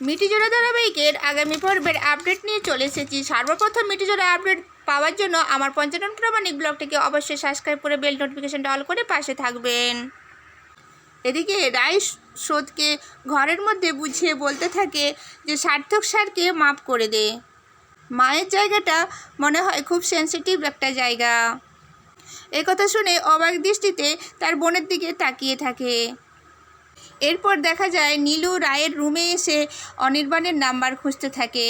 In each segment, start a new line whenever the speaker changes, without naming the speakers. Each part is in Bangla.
মিটিজোড়া ধারাবাহিকের আগামী পর্বের আপডেট নিয়ে চলে এসেছি। সর্বপ্রথম মিটিজোড়া আপডেট পাওয়ার জন্য আমার পঞ্চানন প্রামাণিক ব্লগটিকে অবশ্যই সাবস্ক্রাইব করে বেল নোটিফিকেশনটা অল করে পাশে থাকবেন। এদিকে রায় স্রোতকে ঘরের মধ্যে বুঝিয়ে বলতে থাকে যে, সার্থক স্যারকে মাফ করে দে। মায়ের জায়গাটা মনে হয় খুব সেনসিটিভ একটা জায়গা। কথা শুনে অবাক দৃষ্টিতে তার বোনের দিকে তাকিয়ে থাকে। এরপর দেখা যায় নীলু রায়ের রুমে এসে অনির্বাণের নাম্বার খুঁজতে থাকে।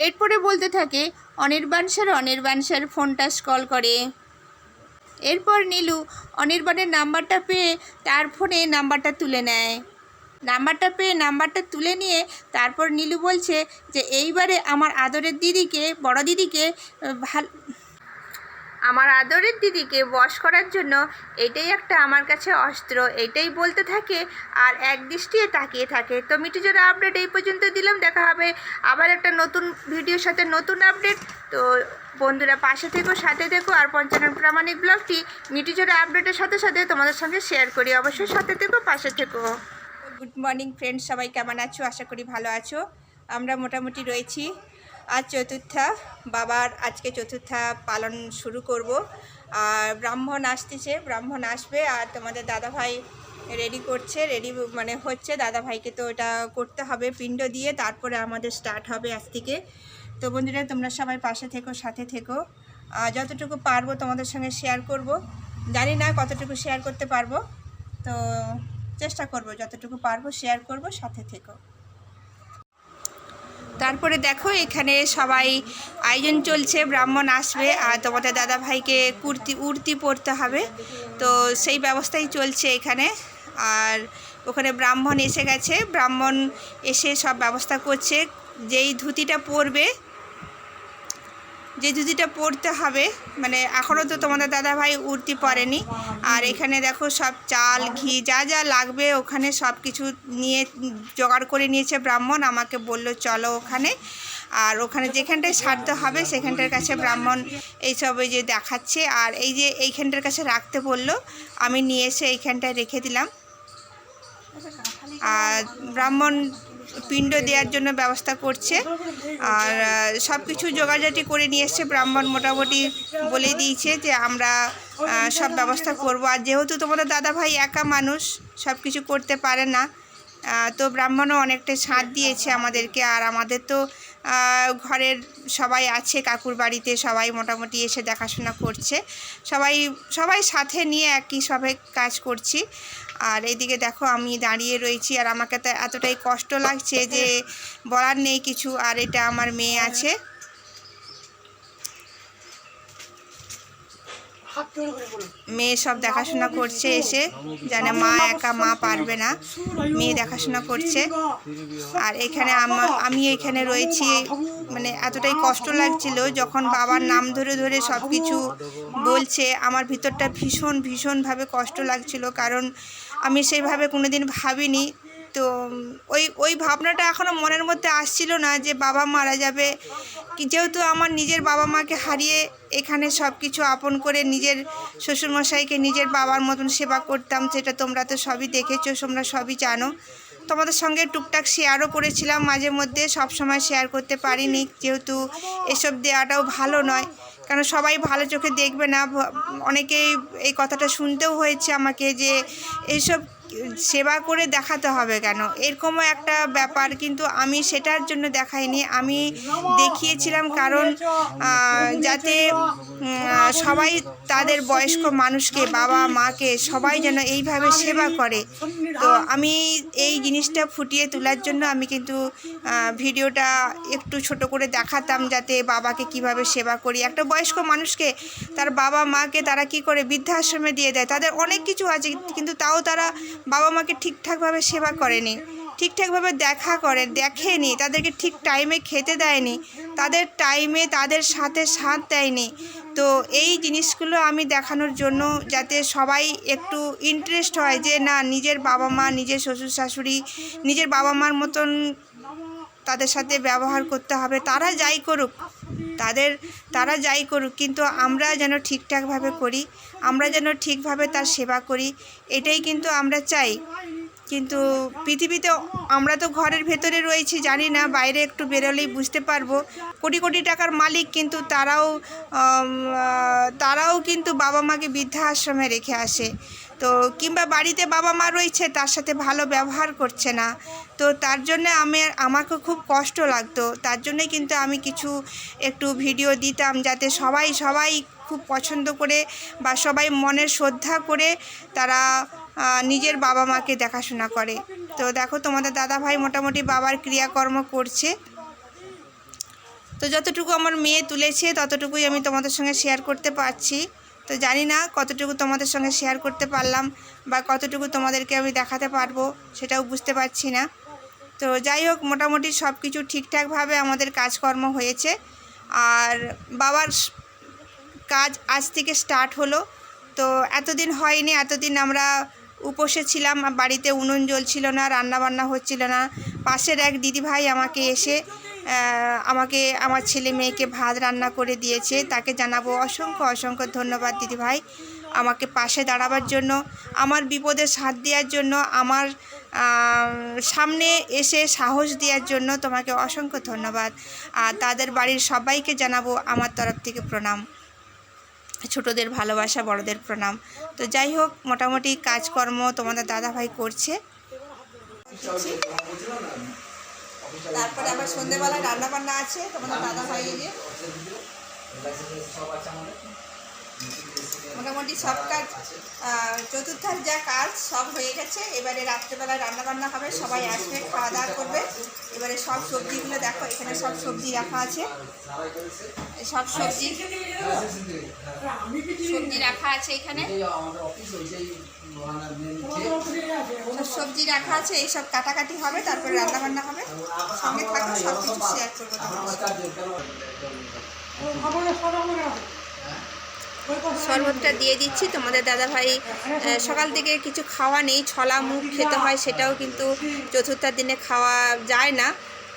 এরপরে বলতে থাকে, অনির্বাণ স্যার অনির্বাণ স্যার, ফোনটা কল করে। এরপর নীলু অনির্বাণের নাম্বারটা পেয়ে তার ফোনে নাম্বারটা তুলে নেয়। নাম্বারটা পেয়ে নাম্বারটা তুলে নিয়ে তারপর নীলু বলছে যে, এইবারে আমার আদরের দিদিকে বড় দিদিকে ভালো আমার আদরের দিদিকে বশ করার জন্য এটাই একটা আমার কাছে অস্ত্র, এটাই বলতে থাকে আর এক দৃষ্টিয়ে তাকিয়ে থাকে। তো মিটিজোড়া আপডেট এই পর্যন্ত দিলাম, দেখা হবে আবার একটা নতুন ভিডিওর সাথে নতুন আপডেট তো বন্ধুরা পাশে থেকো, সাথে থেকো আর পঞ্চানন প্রামাণিক ব্লগটি মিটিজোড়া আপডেটের সাথে সাথে তোমাদের সঙ্গে শেয়ার করি। অবশ্যই সাথে থেকো, পাশে থেকো। গুড মর্নিং ফ্রেন্ডস সবাই কেমন আছো? আশা করি ভালো আছো। আমরা মোটামুটি রয়েছি। আজ চতুর্থা, বাবার আজকে চতুর্থা পালন শুরু করব। আর ব্রাহ্মণ আসতেছে, ব্রাহ্মণ আসবে আর তোমাদের দাদা ভাই রেডি করছে রেডি মানে হচ্ছে দাদা ভাইকে তো এটা করতে হবে, পিণ্ড দিয়ে তারপরে আমাদের স্টার্ট হবে আজ থেকে। তো বন্ধুরা, তোমরা সবাই পাশে থেকো, সাথে থেকো। আর যতটুকু পারব তোমাদের সঙ্গে শেয়ার করব। জানি না কতটুকু শেয়ার করতে পারব। তো চেষ্টা করব, যতটুকু পারব শেয়ার করব, সাথে থেকো। তারপরে দেখো এখানে সবাই আয়োজন চলছে, ব্রাহ্মণ আসবে আর তোমাদের দাদা ভাইকে কুর্তি উর্তি পরতে হবে। তো সেই ব্যবস্থাই চলছে এখানে। আর ওখানে ব্রাহ্মণ এসে গেছে। ব্রাহ্মণ এসে সব ব্যবস্থা করছে। যেই ধুতিটা পরবে যে ধুতিটা পরতে হবে মানে এখনও তো তোমাদের দাদা ভাই উর্তি পরেনি। আর এখানে দেখো সব চাল, ঘি, যা যা লাগবে ওখানে সব কিছু নিয়ে জোগাড় করে নিয়েছে ব্রাহ্মণ। আমাকে বলল, চলো ওখানে। আর ওখানে যেখানটায় সারতে হবে সেখানটার কাছে ব্রাহ্মণ এইসব ওই যে দেখাচ্ছে। আর এই যে এইখানটার কাছে রাখতে বলল, আমি নিয়ে এসে এইখানটায় রেখে দিলাম। আর ব্রাহ্মণ পিণ্ড দেওয়ার জন্য ব্যবস্থা করছে। আর সব কিছু জোগাড়জাটি করে নিয়ে এসছে ব্রাহ্মণ মোটামুটি বলে দিয়েছে যে আমরা সব ব্যবস্থা করব। আর যেহেতু তোমাদের দাদা ভাই একা মানুষ সব কিছু করতে পারে না তো ব্রাহ্মণও অনেকটা ছাড় দিয়েছে আমাদেরকে। আর আমাদের তো ঘরের সবাই আছে, কাকুর বাড়িতে সবাই মোটামুটি এসে দেখাশোনা করছে। সবাই সবাই সাথে নিয়ে একই সবাই কাজ করছি। আর এইদিকে দেখো আমি দাঁড়িয়ে রয়েছি আর আমাকে তো এতটাই কষ্ট লাগছে যে বলার নেই কিছু, আর এটা আমার মেয়ে আছে। মেয়ে সব দেখাশোনা করছে এসে জানে মা একা মা পারবে না, মেয়ে দেখাশোনা করছে। আর এখানে আমা- আমি এখানে রয়েছি মানে এতটাই কষ্ট লাগছিল যখন বাবার নাম ধরে ধরে সব কিছু বলছে, আমার ভিতরটা ভীষণ, ভীষণভাবে কষ্ট লাগছিল কারণ আমি সেইভাবে কোনোদিন ভাবিনি। তো ওই ওই ভাবনাটা এখনও মনের মধ্যে আসছিল না যে বাবা মারা যাবে। যেহেতু আমার নিজের বাবা মাকে হারিয়ে এখানে সব কিছু আপন করে নিজের শ্বশুরমশাইকে নিজের বাবার মতন সেবা করতাম, সেটা তোমরা তো সবই দেখেছ, তোমরা সবই জানো। তোমাদের সঙ্গে টুকটাক শেয়ারও করেছিলাম মাঝে মধ্যে সব সময় শেয়ার করতে পারিনি। যেহেতু এসব দেওয়াটাও ভালো নয়। কারণ সবাই ভালো চোখে দেখবে না অনেকেই এই কথাটা শুনতেও হয়েছে আমাকে যে এইসব সেবা করে দেখাতে হবে কেন? এরকমও একটা ব্যাপার কিন্তু আমি সেটার জন্য দেখাইনি। আমি দেখিয়েছিলাম কারণ যাতে সবাই তাদের বয়স্ক মানুষকে, বাবা মাকে সবাই যেন এইভাবে সেবা করে। তো আমি এই জিনিসটা ফুটিয়ে তোলার জন্য আমি কিন্তু ভিডিওটা একটু ছোট করে দেখাতাম যাতে বাবাকে কীভাবে সেবা করি। একটা বয়স্ক মানুষকে, তার বাবা মাকে তারা কি করে বৃদ্ধাশ্রমে দিয়ে দেয়? তাদের অনেক কিছু আছে, কিন্তু তাও তারা বাবা মাকে ঠিকঠাকভাবে সেবা করেনি, ঠিকঠাকভাবে দেখা করে, দেখেনি, তাদেরকে ঠিক টাইমে খেতে দেয়নি, তাদের টাইমে তাদের সাথে সাথ দেয়নি। তো এই জিনিসগুলো আমি দেখানোর জন্য যাতে সবাই একটু ইন্টারেস্ট হয় যে, না, নিজের বাবা মা নিজের শ্বশুর শাশুড়ি, নিজের বাবা মার মতন তাদের সাথে ব্যবহার করতে হবে, তারা যাই করুক। তাদের, তারা যাই করুক, কিন্তু আমরা যেন ঠিকঠাকভাবে করি, আমরা যেন ঠিকভাবে তার সেবা করি, এটাই কিন্তু আমরা চাই। কিন্তু পৃথিবীতে আমরা তো ঘরের ভেতরে রয়েছি, জানি না, বাইরে একটু বেরোলেই বুঝতে পারব। কোটি কোটি টাকার মালিক কিন্তু তারাও তারাও কিন্তু বাবা মাকে বৃদ্ধাশ্রমে রেখে আসে। তো কিংবা বাড়িতে বাবা মা রয়েছে, তার সাথে ভালো ব্যবহার করছে না। তো তার জন্য আমি আমাকে খুব কষ্ট লাগতো। তার জন্যই কিন্তু আমি কিছু একটু ভিডিও দিতাম যাতে সবাই সবাই খুব পছন্দ করে বা সবাই মনের শ্রদ্ধা করে তারা নিজের বাবা মাকে দেখাশোনা করে। তো দেখো তোমাদের দাদা ভাই মোটামুটি বাবার ক্রিয়াকর্ম করছে। তো যতটুকু আমার মেয়ে তুলেছে, ততটুকুই আমি তোমাদের সঙ্গে শেয়ার করতে পারছি। তো জানি না কতটুকু তোমাদের সঙ্গে শেয়ার করতে পারলাম বা কতটুকু তোমাদেরকে আমি দেখাতে পারব, সেটাও বুঝতে পারছি না। তো যাই হোক, মোটামুটি সব কিছু ঠিকঠাকভাবে আমাদের কাজকর্ম হয়েছে। আর বাবার কাজ আজ থেকে স্টার্ট হলো। তো এতদিন হয়নি, এতদিন আমরা উপসে ছিলাম, বাড়িতে উনুন জ্বলছিল না, রান্নাবান্না হচ্ছিল না। পাশের এক দিদিভাই আমাকে এসে আমাকে, আমার ছেলে মেয়েকে ভাত রান্না করে দিয়েছে। তাকে জানাব অসংখ্য অসংখ্য ধন্যবাদ দিদিভাই আমাকে পাশে দাঁড়াবার জন্য, আমার বিপদে সাথ দেওয়ার জন্য, আমার সামনে এসে সাহস দেওয়ার জন্য তোমাকে অসংখ্য ধন্যবাদ। আর তাদের বাড়ির সবাইকে জানাব আমার তরফ থেকে প্রণাম। ছোটদের ভালোবাসা, বড়দের প্রণাম। তো যাই হোক, মোটামুটি কাজকর্ম তোমাদের দাদাভাই করছে। তারপরে আবার সন্ধেবেলায় রান্না বান্না আছে, তোমাদের দাদাভাই এই যে। মোটামুটি সব কাজ চতুর্থার যা কাজ সব হয়ে গেছে। এবারে রাত্রেবেলায় রান্না বান্না হবে, সবাই আসবে খাওয়া দাওয়া করবে। এবারে সব সবজিগুলো দেখো, এখানে সব সবজি রাখা আছে। সব সবজি। সবজি রাখা আছে এখানে। সব সবজি রাখা আছে এইসব কাটাকাটি হবে, তারপরে রান্না বান্না হবে। সঙ্গে থাকো সব কিছু শেয়ার করব শরবতটা দিয়ে দিচ্ছি, তোমাদের দাদাভাই সকাল থেকে কিছু খাওয়া নেই, ছলা মুখ খেতে হয়, সেটাও কিন্তু চতুর্থার দিনে খাওয়া যায় না।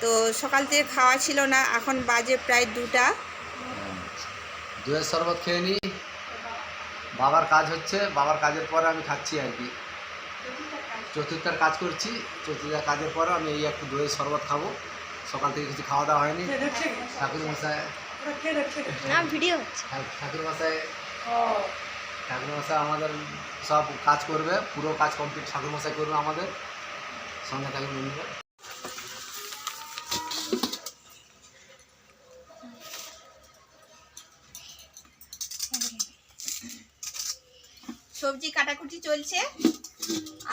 তো সকাল থেকে খাওয়া ছিল না, এখন বাজে প্রায় দুটা।
দুয়ের শরবত খেয়ে নিই বাবার কাজ হচ্ছে বাবার কাজের পরে আমি খাচ্ছি আর কি। চতুর্থার কাজ করছি চতুর্থার কাজের পরে আমি এই একটু দইয়ের শরবত খাব। সকাল থেকে কিছু খাওয়া দাওয়া হয়নি। ঠাকুর মশাই
ভিডিও
ঠাকুর মশাই ঠাকুর মশাই আমাদের সব কাজ করবে পুরো কাজ কমপ্লিট ঠাকুর মশাই করবে আমাদের। সঙ্গে থাকবে বন্ধুরা
সবজি কাটাকুটি চলছে।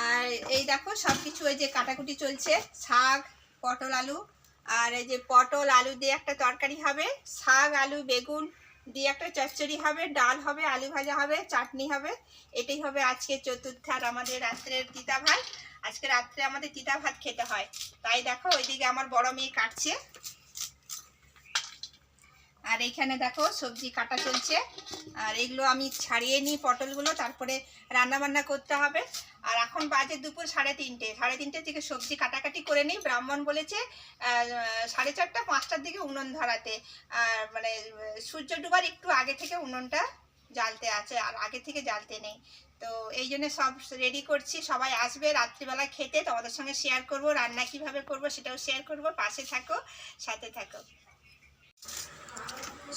আর এই দেখো সব কিছু ওই যে কাটাকুটি চলছে। শাক, পটল, আলু। আর এই যে পটল, আলু দিয়ে একটা তরকারি হবে। শাক, আলু, বেগুন দিয়ে একটা চচ্চড়ি হবে। ডাল হবে, আলু ভাজা হবে, চাটনি হবে। এটাই হবে আজকে চতুর্থার আমাদের রাত্রের তিতা ভাত। আজকে রাত্রে আমাদের তিতা ভাত খেতে হয়। তাই দেখো ওইদিকে আমার বড় মেয়ে কাটছে। আর এইখানে দেখো সবজি কাটা চলছে। আর এগুলো আমি ছাড়িয়ে নিই পটলগুলো, তারপরে রান্না বান্না করতে হবে। আর এখন বাজে দুপুর সাড়ে তিনটে। সাড়ে তিনটে থেকে সবজি কাটাকাটি করে নিই। ব্রাহ্মণ বলেছে সাড়ে চারটা, পাঁচটার দিকে উনুন ধরাতে। আর মানে সূর্য ডুবার একটু আগে থেকে উনুনটা জ্বালতে আছে, আর আগে থেকে জ্বালতে নেই। তো এই জন্য সব রেডি করছি। সবাই আসবে রাত্রিবেলা খেতে। তোমাদের সঙ্গে শেয়ার করব, রান্না কীভাবে করব সেটাও শেয়ার করব। পাশে থাকো, সাথে থাকো।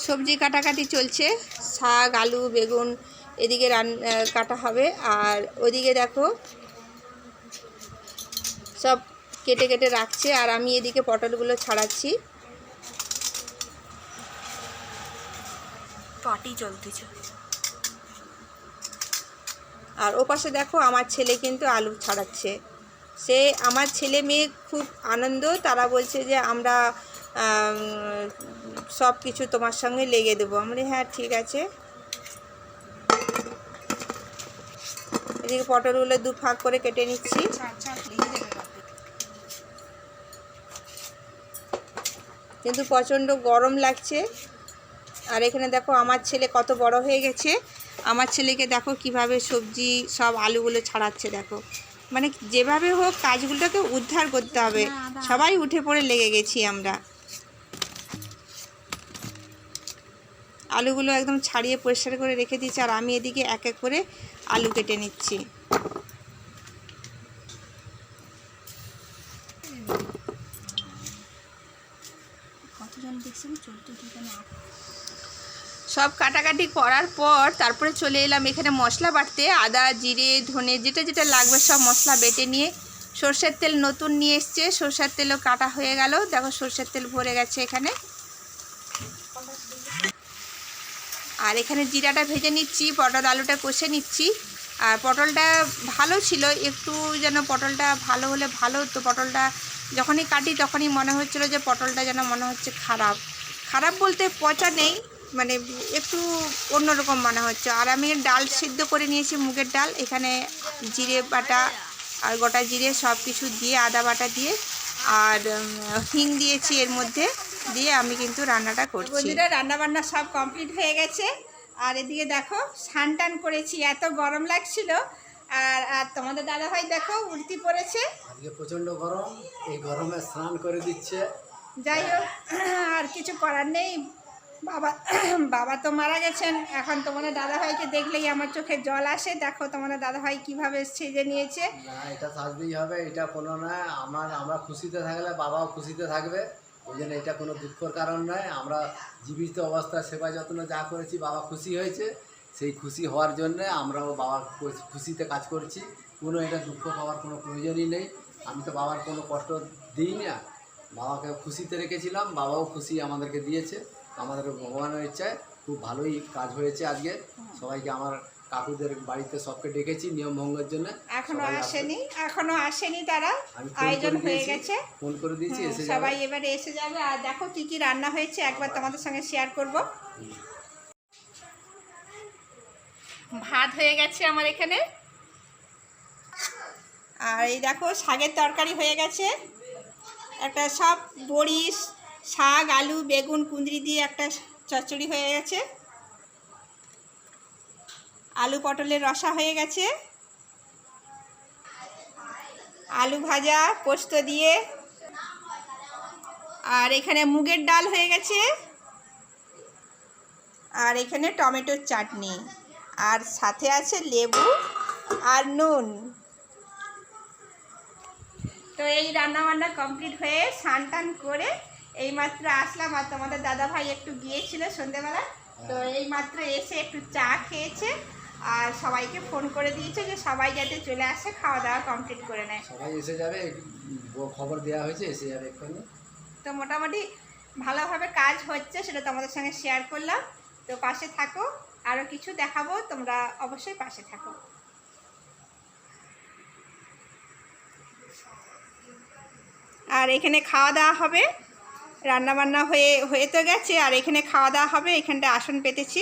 সবজি কাটাকাটি চলছে শাক আলু বেগুন এদিকে রান কাটা হবে। আর ওদিকে দেখো সব কেটে কেটে রাখছে আর আমি এদিকে পটলগুলো ছাড়াচ্ছি। পাটি চলতেছে। আর ও পাশে দেখো আমার ছেলে কিন্তু আলু ছাড়াচ্ছে। সে আমার ছেলে মেয়ে খুব আনন্দ তারা বলছে যে আমরা সব কিছু তোমার সঙ্গে লেগে দেবো। আমরা হ্যাঁ ঠিক আছে। এদিকে পটলগুলো দু ফাঁক করে কেটে নিচ্ছি। কিন্তু প্রচণ্ড গরম লাগছে। আর এখানে দেখো আমার ছেলে কত বড় হয়ে গেছে। আমার ছেলেকে দেখো কীভাবে সবজি সব আলুগুলো ছাড়াচ্ছে দেখো। মানে যেভাবে হোক কাজগুলোকে উদ্ধার করতে হবে। সবাই উঠে পড়ে লেগে গেছি আমরা। আলুগুলো একদম ছাড়িয়ে পরিষ্কার করে রেখে দিয়েছি আর আমি এদিকে এক এক করে আলু কেটে নিচ্ছি। সব কাটাকাটি করার পর তারপরে চলে এলাম এখানে মশলা বাটতে। আদা জিরে ধনে যেটা যেটা লাগবে সব মশলা বেটে নিয়ে সর্ষের তেল নতুন নিয়ে এসছে। সর্ষের তেলও কাটা হয়ে গেল। দেখো সর্ষের তেল ভরে গেছে এখানে। আর এখানে জিরাটা ভেজে নিচ্ছি, পটল আলুটা কষে নিচ্ছি। আর পটলটা ভালো ছিল, একটু যেন পটলটা ভালো হলে ভালো হতো। পটলটা যখনই কাটি তখনই মনে হচ্ছিল যে পটলটা যেন মনে হচ্ছে খারাপ। খারাপ বলতে পচা নেই মানে একটু অন্যরকম মনে হচ্ছে। আর আমি ডাল সিদ্ধ করে নিয়েছি, মুগের ডাল। এখানে জিরে বাটা আর গোটা জিরে সব কিছু দিয়ে, আদা বাটা দিয়ে আর হিং দিয়েছি এর মধ্যে। দিয়ে আমি কিন্তু রান্নাটা করছি। বন্ধুরা রান্না বান্না সব কমপ্লিট হয়ে গেছে। আর এদিকে দেখো স্নান টান করেছি এত গরম লাগছিল। আর আর তোমাদের দাদাভাই দেখো উল্টি পড়েছে।
আজকে প্রচণ্ড গরম এই গরমে স্নান করে দিচ্ছে।
যাই হোক আর কিছু করার নেই। বাবা বাবা তো মারা গেছেন। এখন তোমাদের দাদাভাইকে দেখলেই আমার চোখে জল আসে। দেখো তোমাদের দাদাভাই কীভাবে সেজে নিয়েছে।
না এটা সাজতেই হবে এটা কোনো না আমার আমরা খুশিতে থাকলে বাবাও খুশিতে থাকবে। ওই জন্য এটা কোনো দুঃখর কারণ নয়। আমরা জীবিত অবস্থায় সেবা যত্ন যা করেছি, বাবা খুশি হয়েছে। সেই খুশি হওয়ার জন্যে আমরাও বাবার খুশিতে কাজ করছি। কোনো এটা দুঃখ পাওয়ার কোনো প্রয়োজনই নেই। আমি তো বাবার কোনো কষ্ট দিই না। বাবাকে খুশিতে রেখেছিলাম, বাবাও খুশি আমাদেরকে দিয়েছে। আমাদের ভগবানের ইচ্ছায় খুব ভালোই কাজ হয়েছে আজকে। সবাইকে আমার কাকুদের বাড়িতে সবকে ডেকেছি নিয়ম ভঙ্গের জন্য এখনও
আসেনি এখনও আসেনি তারা আয়োজন হয়ে গেছে।
ফোন করে দিয়েছি এসে
সবাই এবারে এসে যাবে আর দেখো কি কি রান্না হয়েছে একবার তোমাদের সঙ্গে শেয়ার করব। ভাত হয়ে গেছে আমার এখানে। আর এই দেখো শাকের তরকারি হয়ে গেছে। একটা সব বড়ি শাক আলু বেগুন কুঁদরি দিয়ে একটা চচ্চড়ি হয়ে গেছে। আলু পটলের রসা হয়ে গেছে। আলু ভাজা, পোস্ত দিয়ে। আর এখানে মুগের ডাল হয়ে গেছে। আর এখানে টমেটোর চাটনি। আর সাথে আছে লেবু আর নুন। তো এই রান্না বান্না কমপ্লিট হয়ে স্নান টান করে এইমাত্র আসলাম। আর তোমাদের দাদা ভাই একটু গিয়েছিল সন্ধেবেলা তো এই মাত্র এসে একটু চা খেয়েছে। আর সবাইকে ফোন করে দিয়েছে যে সবাই যাতে চলে আসে খাওয়া দাওয়া কমপ্লিট করে নেয়।
সবাই এসে যাবে খবর দেওয়া হয়েছে এসে যাবে এক্ষুনি।
তো মোটামুটি ভালোভাবে কাজ হচ্ছে সেটা তোমাদের সঙ্গে শেয়ার করলাম। তো পাশে থাকো আরও কিছু দেখাবো তোমরা অবশ্যই পাশে থাকো। আর এখানে খাওয়া দাওয়া হবে। রান্না বান্না হয়ে হয়ে তো গেছে আর এখানে খাওয়া দাওয়া হবে এখানটা আসন পেতেছি।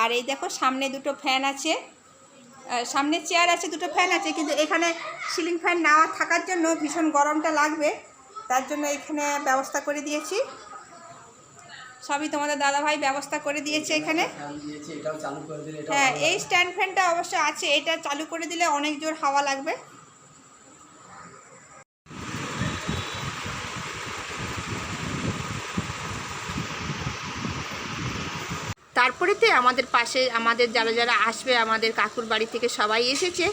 আর এই দেখো সামনে দুটো ফ্যান আছে। সামনে চেয়ার আছে দুটো ফ্যান আছে কিন্তু এখানে সিলিং ফ্যান না থাকার জন্য ভীষণ গরমটা লাগবে। তার জন্য এখানে ব্যবস্থা করে দিয়েছি। সবই তোমাদের দাদাভাই ব্যবস্থা করে দিয়েছে এখানে। হ্যাঁ এই স্ট্যান্ড ফ্যানটা অবশ্য আছে এটা চালু করে দিলে অনেক জোর হাওয়া লাগবে। তারপরেতে আমাদের পাশে, আমাদের যারা যারা আসবে, আমাদের কাকুর বাড়ি থেকে সবাই এসেছে।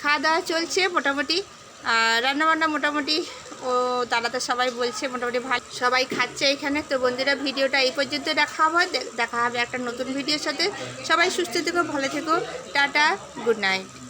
খাওয়া দাওয়া চলছে মোটামুটি। রান্নাবান্না মোটামুটি ও তারা তো সবাই বলছে মোটামুটি ভালো। সবাই খাচ্ছে এখানে। তো বন্ধুরা, ভিডিওটা এই পর্যন্ত দেখা হবে। দেখা হবে একটা নতুন ভিডিওর সাথে। সবাই সুস্থ থেকো, ভালো থেকো। Tata, good night.